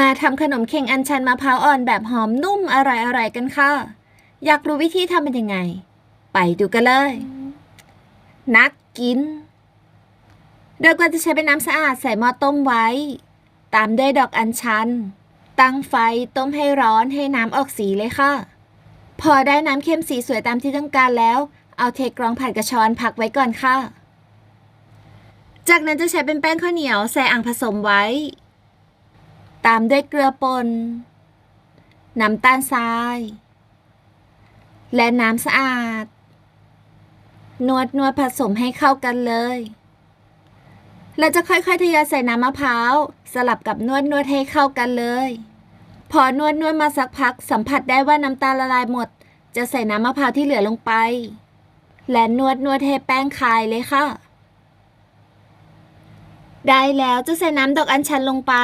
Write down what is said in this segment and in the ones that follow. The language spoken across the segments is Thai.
มาทำขนมเข่งอัญชันมะพร้าวอ่อนแบบหอมนุ่มอร่อยๆกันค่ะ อยากรู้วิธีทำเป็นยังไง ไปดูกันเลย นักกิน โดยกวนจะใช้เป็นน้ำสะอาดใส่หม้อต้มไว้ ตามด้วยดอกอัญชัน ตั้งไฟต้มให้ร้อนให้น้ำออกสีเลยค่ะ พอได้น้ำเข้มสีสวยตามที่ต้องการแล้ว เอาเทกรองผ่านกระชอนพักไว้ก่อนค่ะ จากนั้นจะใช้เป็นแป้งข้าวเหนียวใส่อ่างผสมไว้ ตามด้วยเกลือป่นน้ำตาลทราย และน้ำสะอาด นวดนวดผสมให้เข้ากันเลยแล้วจะค่อยๆทยอยใส่น้ำมะพร้าว สลับกับนวดนวดให้เข้ากันเลย พอนวดนวดมาสักพัก สัมผัสได้ว่าน้ำตาลละลายหมด จะใส่น้ำมะพร้าวที่เหลือลงไป และนวดนวดให้แป้งคายเลยค่ะ ได้แล้วจะใส่น้ำดอกอัญชันลงไป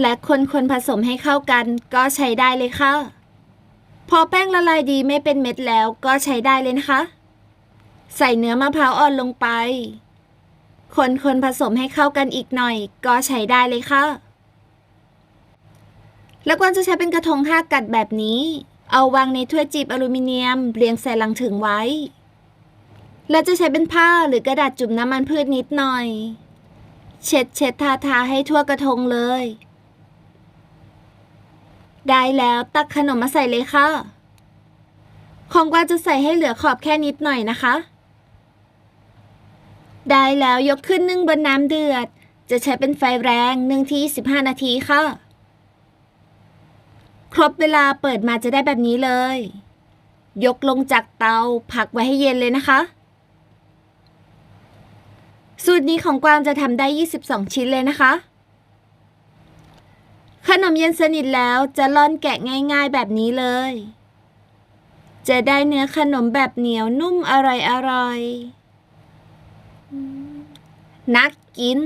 และคนคนผสมให้เข้ากัน ก็ใช้ได้เลยค่ะ พอแป้งละลายดีไม่เป็นเม็ดแล้วก็ใช้ได้เลยนะคะ ใส่เนื้อมะพร้าวอ่อนลงไป คนคนผสมให้เข้ากันอีกหน่อย ก็ใช้ได้เลยค่ะ แล้วกวนจะใช้เป็นกระทงห้ากัดแบบนี้ เอาวางในถ้วยจีบอลูมิเนียม เรียงใส่ลังถึงไว้ แล้วจะใช้เป็นผ้าหรือกระดาษจุ่มน้ำมันพืชนิดหน่อย เช็ดเช็ดทาทาให้ทั่วกระทงเลย ได้แล้วตักขนมมาใส่เลยค่ะ ของกวางจะใส่ให้เหลือขอบแค่นิดหน่อยนะคะ ได้แล้วยกขึ้นนึ่งบนน้ำเดือด จะใช้เป็นไฟแรงนึ่งที่15 นาทีค่ะ ครบเวลาเปิดมาจะได้แบบนี้เลย ยกลงจากเตาพักไว้ให้เย็นเลยนะคะ สูตรนี้ของกวางจะทำได้ 22 ชิ้นเลยนะคะ ขนมเย็นสนิทแล้วจะล่อนแกะง่ายๆแบบนี้เลย จะได้เนื้อขนมแบบเหนียวนุ่มอร่อยๆนักกิน